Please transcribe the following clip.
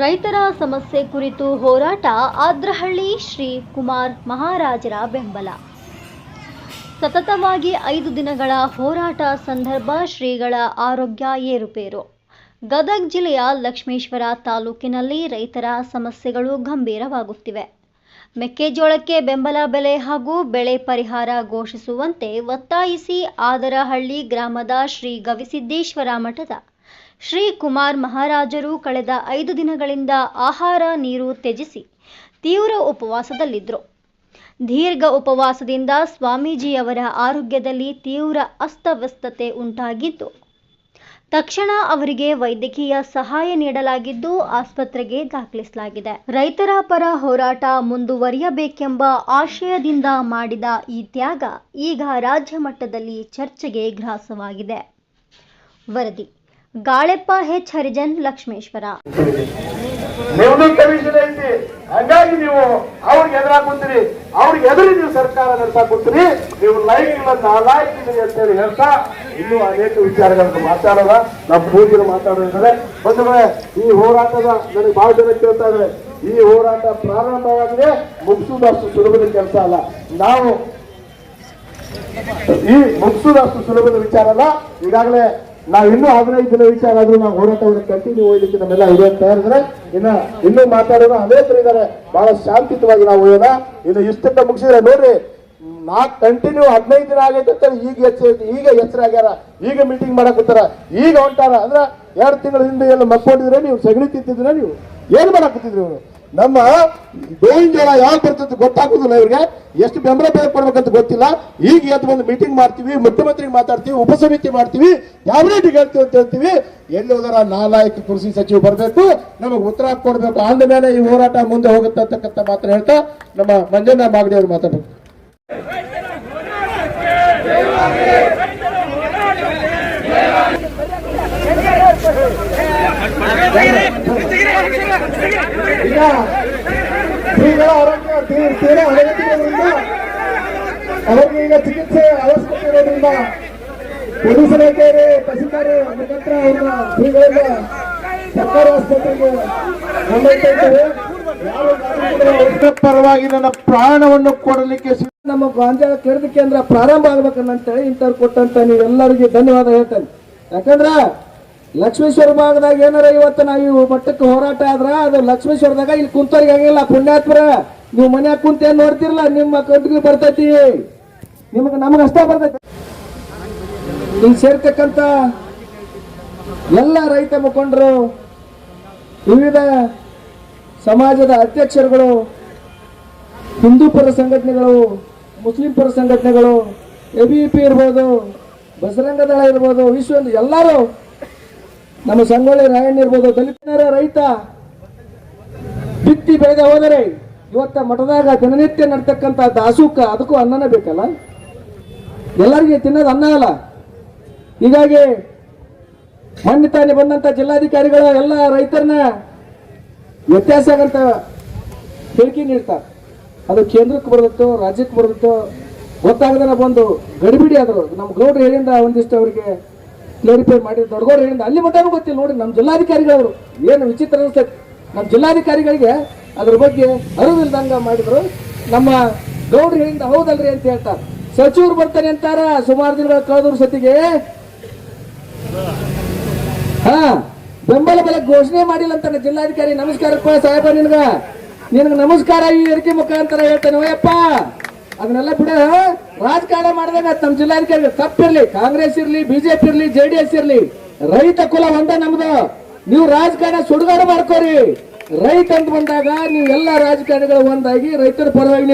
ರೈತರ ಸಮಸ್ಯೆ ಕುರಿತು ಹೋರಾಟ ಆದ್ರಹಳ್ಳಿ ಶ್ರೀ ಕುಮಾರ್ ಮಹಾರಾಜರ ಬೆಂಬಲ. ಸತತವಾಗಿ ಐದು ದಿನಗಳ ಹೋರಾಟ ಸಂದರ್ಭ ಶ್ರೀಗಳ ಆರೋಗ್ಯ ಏರುಪೇರು. ಗದಗ ಜಿಲ್ಲೆಯ ಲಕ್ಷ್ಮೇಶ್ವರ ತಾಲೂಕಿನಲ್ಲಿ ರೈತರ ಸಮಸ್ಯೆಗಳು ಗಂಭೀರವಾಗುತ್ತಿವೆ. ಮೆಕ್ಕೆಜೋಳಕ್ಕೆ ಬೆಂಬಲ ಬೆಲೆ ಹಾಗೂ ಬೆಳೆ ಪರಿಹಾರ ಘೋಷಿಸುವಂತೆ ಒತ್ತಾಯಿಸಿ ಆದರಹಳ್ಳಿ ಗ್ರಾಮದ ಶ್ರೀ ಗವಿಸಿದ್ದೇಶ್ವರ ಮಠದ ಶ್ರೀ ಕುಮಾರ್ ಮಹಾರಾಜರು ಕಳೆದ ಐದು ದಿನಗಳಿಂದ ಆಹಾರ ನೀರು ತ್ಯಜಿಸಿ ತೀವ್ರ ಉಪವಾಸದಲ್ಲಿದ್ದರು ದೀರ್ಘ ಉಪವಾಸದಿಂದ ಸ್ವಾಮೀಜಿಯವರ ಆರೋಗ್ಯದಲ್ಲಿ ತೀವ್ರ ಅಸ್ತವ್ಯಸ್ತತೆ ಉಂಟಾಗಿದ್ದು ತಕ್ಷಣ ಅವರಿಗೆ ವೈದ್ಯಕೀಯ ಸಹಾಯ ನೀಡಲಾಗಿದ್ದು ಆಸ್ಪತ್ರೆಗೆ ದಾಖಲಿಸಲಾಗಿದೆ. ರೈತರ ಪರ ಹೋರಾಟ ಮುಂದುವರಿಯಬೇಕೆಂಬ ಆಶಯದಿಂದ ಮಾಡಿದ ಈ ತ್ಯಾಗ ಈಗ ರಾಜ್ಯ ಮಟ್ಟದಲ್ಲಿ ಚರ್ಚೆಗೆ ಗ್ರಾಸವಾಗಿದೆ. ವರದಿ ಗಾಳೆಪ್ಪ ಹೆಚ್ ಹರಿಜನ್ ಲಕ್ಷ್ಮೇಶ್ವರ. ನಿಮ್ದು ಕಮಿಷನ್ ಐತಿ. ಹಂಗಾಗಿ ನೀವು ಅವ್ರಿಗೆ ಎದುರಾಗುತ್ತೀರಿ ಅವ್ರಿಗೆ ಎದುರಿ ನೀವು ಸರ್ಕಾರ ನಡೆಸಾಕ್ ಕೊಡ್ತೀರಿ ನೀವು ಇಲ್ಲ ಅಂತ ಅಂತೇಳಿ ಹೇಳ್ತಾ ಇನ್ನೂ ಅನೇಕ ವಿಚಾರಗಳನ್ನು ಮಾತಾಡೋದ. ನಮ್ಮ ಪೂಜೆರು ಮಾತಾಡೋದಾದ್ರೆ ಬಂದ್ರೆ ಈ ಹೋರಾಟದ ನನಗೆ ಬಹಳ ಜನ ಕೇಳ್ತಾ ಇದ್ದಾರೆ ಈ ಹೋರಾಟ ಪ್ರಾರಂಭವಾಗಿದೆ. ಮುಗಿಸುವುದಷ್ಟು ಸುಲಭದ ಕೆಲಸ ಅಲ್ಲ. ನಾವು ಈ ಮುಗಿಸುವುದಷ್ಟು ಸುಲಭದ ವಿಚಾರ ಅಲ್ಲ. ಈಗಾಗಲೇ ನಾವು ಇನ್ನೂ ಹದಿನೈದು ದಿನ ವಿಚಾರ ಆದ್ರೂ ನಾವು ಹೋರಾಟವನ್ನು ಕಂಟಿನ್ಯೂ ಹೋಗ್ಲಿಕ್ಕೆ ನಮ್ಮೆಲ್ಲ ಇದೆ ಅಂತ ಹೇಳಿದ್ರೆ, ಇನ್ನ ಇನ್ನೂ ಮಾತಾಡೋರು ಅನೇಕರು ಇದ್ದಾರೆ ಬಹಳ ಶಾಂತಿಯುತವಾಗಿ ನಾವು ಹೋಗೋಣ ಇನ್ನು ಇಷ್ಟಂತ ಮುಗಿಸಿದ್ರೆ ನೋಡ್ರಿ ನಾಲ್ಕು ಕಂಟಿನ್ಯೂ ಹದಿನೈದು ದಿನ ಆಗೈತೆ ಅಂತ ಈಗ ಹೆಚ್ಚು ಈಗ ಹೆಸರಾಗ್ಯಾರ ಈಗ ಮೀಟಿಂಗ್ ಮಾಡಕ್ ಕೂತಾರ. ಈಗ ಹೊಂಟಾರ. ಅಂದ್ರೆ ಎರಡು ತಿಂಗಳ ಹಿಂದೆ ಎಲ್ಲ ಮಕ್ಕೊಂಡಿದ್ರೆ ನೀವು ಸಗಣಿ ತಿಂತಿದ್ರೆ ನೀವು? ಏನ್ ಮಾಡಕ್ ಕೂತಿದ್ರಿ ನಮ್ಮ ಗೋವಿಂದ ಜೋಳ ಯಾವಾಗ ಬರ್ತದೆ ಗೊತ್ತಾಗುದಿಲ್ಲ ಇವ್ರಿಗೆ. ಎಷ್ಟು ಬೆಂಬಲ ಬೆಲೆ ಕೊಡ್ಬೇಕಂತ ಗೊತ್ತಿಲ್ಲ. ಈಗ ಎದ್ದು ಬಂದು ಮೀಟಿಂಗ್ ಮಾಡ್ತೀವಿ, ಮುಖ್ಯಮಂತ್ರಿಗೆ ಮಾತಾಡ್ತೀವಿ ಉಪಸಮಿತಿ ಮಾಡ್ತೀವಿ ಯಾವ ರೇಟಿಗೆ ಹೇಳ್ತೀವಿ ಅಂತ ಹೇಳ್ತೀವಿ. ಎಲ್ಲಿ ಹೋದ್ರ ನಾಲಾಯಕ ಕೃಷಿ ಸಚಿವ ಬರಬೇಕು, ನಮಗೆ ಉತ್ತರ ಕೊಡ್ಬೇಕು. ಆಂದ ಮೇಲೆ ಈ ಹೋರಾಟ ಮುಂದೆ ಹೋಗುತ್ತೆ ಅಂತಕ್ಕಂಥ ಮಾತ್ರ ಹೇಳ್ತಾ ನಮ್ಮ ಮಂಜಣ್ಣ ಮಾಗಡಿ ಅವರು ಮಾತಾಡ್ಬೇಕು. ಈಗ ಶ್ರೀಗಳ ಆರೋಗ್ಯ ತೀವ್ರ ತೀರಾ ಹದಗೆಟ್ಟಿರೋದ್ರಿಂದ ಅವರಿಗೆ ಈಗ ಚಿಕಿತ್ಸೆ ಅವಶ್ಯಕತೆ ಇರೋದ್ರಿಂದ ಪೊಲೀಸ್ ಇಲಾಖೆಯವರು ತಹಸೀಲ್ದಾರ್ ಮುಖಾಂತರ ಅವ್ರನ್ನ ಶ್ರೀಗಳಿಗೆ ಸರ್ಕಾರಿ ಆಸ್ಪತ್ರೆಗೆ ಕೊಂಡೊಯ್ತಾ ಇದ್ದಾರೆ. ಪರವಾಗಿ ನನ್ನ ಪ್ರಾಣವನ್ನು ಕೊಡಲಿಕ್ಕೆ ನಮ್ಮ ಗಾಂಜಾಳ ಖರೀದಿ ಕೇಂದ್ರ ಪ್ರಾರಂಭ ಆಗ್ಬೇಕನ್ನಂತೇಳಿ ಇಂಥವ್ರು ಕೊಟ್ಟಂತ ನೀವೆಲ್ಲರಿಗೆ ಧನ್ಯವಾದ ಹೇಳ್ತೇನೆ. ಯಾಕಂದ್ರ ಲಕ್ಷ್ಮೇಶ್ವರ ಭಾಗದಾಗ ಏನಾರ ಇವತ್ತು ನಾವು ಈ ಮಟ್ಟಕ್ಕೆ ಹೋರಾಟ ಆದ್ರ ಅದು ಲಕ್ಷ್ಮೇಶ್ವರದಾಗ ಇಲ್ಲಿ ಕುಂತವ್ರಿಗೆ ಆಗಿಲ್ಲ ಪುಣ್ಯಾತ್ಮರ, ನೀವು ಮನ್ಯಾಗ ಕುಂತ ಏನ್ ನೋಡ್ತಿರಲ್ಲ ನಿಮ್ಮ ಕಂಟಿಗೆ ಬರ್ತೈತಿ. ನಿಮಗೆ, ನಮಗೆ ಅಷ್ಟ ಬರ್ತೈತಿ. ಇಲ್ಲಿ ಸೇರ್ತಕ್ಕಂತ ಎಲ್ಲ ರೈತ ಮುಖಂಡರು, ವಿವಿಧ ಸಮಾಜದ ಅಧ್ಯಕ್ಷರುಗಳು, ಹಿಂದೂ ಪರ ಸಂಘಟನೆಗಳು, ಮುಸ್ಲಿಂ ಪರ ಸಂಘಟನೆಗಳು ಎ ಬಿ ಪಿ ಇರ್ಬೋದು ಬಸರಂಗದಳ ಇರ್ಬೋದು, ವಿಶ್ವ ಎಲ್ಲರೂ ನಮ್ಮ ಸಂಗೊಳ್ಳಿ ರಾಯಣ್ಣ ಇರ್ಬೋದು ದಲಿತರ ರೈತ. ಬಿತ್ತಿ ಬೆಳೆದ ಹೋದರೆ ಇವತ್ತ ಮಠದಾಗ ದಿನನಿತ್ಯ ನಡ್ತಕ್ಕಂಥ ದಾಸೂಕ, ಅದಕ್ಕೂ ಅನ್ನನೇ ಬೇಕಲ್ಲ? ಎಲ್ಲರಿಗೆ ತಿನ್ನೋದು ಅನ್ನ ಅಲ್ಲ. ಹೀಗಾಗಿ ಮೊನ್ನೆ ತಾನೇ ಬಂದಂತ ಜಿಲ್ಲಾಧಿಕಾರಿಗಳು ಎಲ್ಲ ರೈತರನ್ನ ವ್ಯತ್ಯಾಸ ಆಗಂತ ಹೇಳಿಕೆ ನೀಡ್ತಾರೆ. ಅದು ಕೇಂದ್ರಕ್ಕೆ ಬರುತ್ತೋ, ರಾಜ್ಯಕ್ಕೆ ಬರುತ್ತೋ ಗೊತ್ತಾಗದನ ಬಂದು ಗಡಿಬಿಡಿ ಆದರು. ನಮ್ಮ ಗೌಡ್ರು ಹೇಳಿಂದ ಒಂದಿಷ್ಟು ಅವರಿಗೆ ಕ್ಲಾರಿಫೈ ಮಾಡಿ ದೊಡ್ಡಗೌಡ್ರು ಹೇಳಿಂದ ಅಲ್ಲಿ ಮಟ್ಟನೂ ಗೊತ್ತಿಲ್ಲ. ನೋಡಿ ನಮ್ಮ ಜಿಲ್ಲಾಧಿಕಾರಿಗಳು ಏನು ವಿಚಿತ್ರ ಅನಿಸ್ತೈತೆ. ನಮ್ಮ ಜಿಲ್ಲಾಧಿಕಾರಿಗಳಿಗೆ ಅದ್ರ ಬಗ್ಗೆ ಅರಿವಿಲ್ದಂಗ ಮಾಡಿದ್ರು. ನಮ್ಮ ಗೌಡ್ರು ಹೇಳಿಂದ ಹೌದಲ್ರಿ ಅಂತ ಹೇಳ್ತಾರೆ. ಸಚಿವರು ಬರ್ತಾನೆ ಅಂತಾರ, ಸುಮಾರು ದಿನಗಳ ಕಳೆದ್ರ ಸತಿಗೆ. ಹಾ, ಬೆಂಬಲ ಬೆಲೆ ಘೋಷಣೆ ಮಾಡಿಲ್ಲ ಅಂತ ಜಿಲ್ಲಾಧಿಕಾರಿ. ನಮಸ್ಕಾರಪ್ಪ ಸಾಹೇಬ ನಿನ್ಗ. ನಿನಗೆ ನಮಸ್ಕಾರ ಈ ವೇದಿಕೆ ಮುಖಾಂತರ ಹೇಳ್ತಾನೆ. ಓಯಪ್ಪ. ಅದನ್ನೆಲ್ಲ ಬಿಡ. ರಾಜಕಾರಣ ಮಾಡಿದಾಗ ನಮ್ಮ ಜಿಲ್ಲಾಧಿಕಾರಿ ತಪ್ಪಿರ್ಲಿ. ಕಾಂಗ್ರೆಸ್ ಇರ್ಲಿ, ಬಿಜೆಪಿ ಇರ್ಲಿ ಜೆಡಿಎಸ್ ಇರ್ಲಿ. ರೈತ ಕುಲ ಒಂದ ನಮ್ದು. ನೀವು ರಾಜಕಾರಣ ಸುಡುಗಾಡು ಮಾಡ್ಕೋರಿ. ರೈತ ಅಂತ ಬಂದಾಗ ನೀವು ಎಲ್ಲಾ ರಾಜಕಾರಣಿಗಳು ಒಂದಾಗಿ ರೈತರ ಪರವಾಗಿ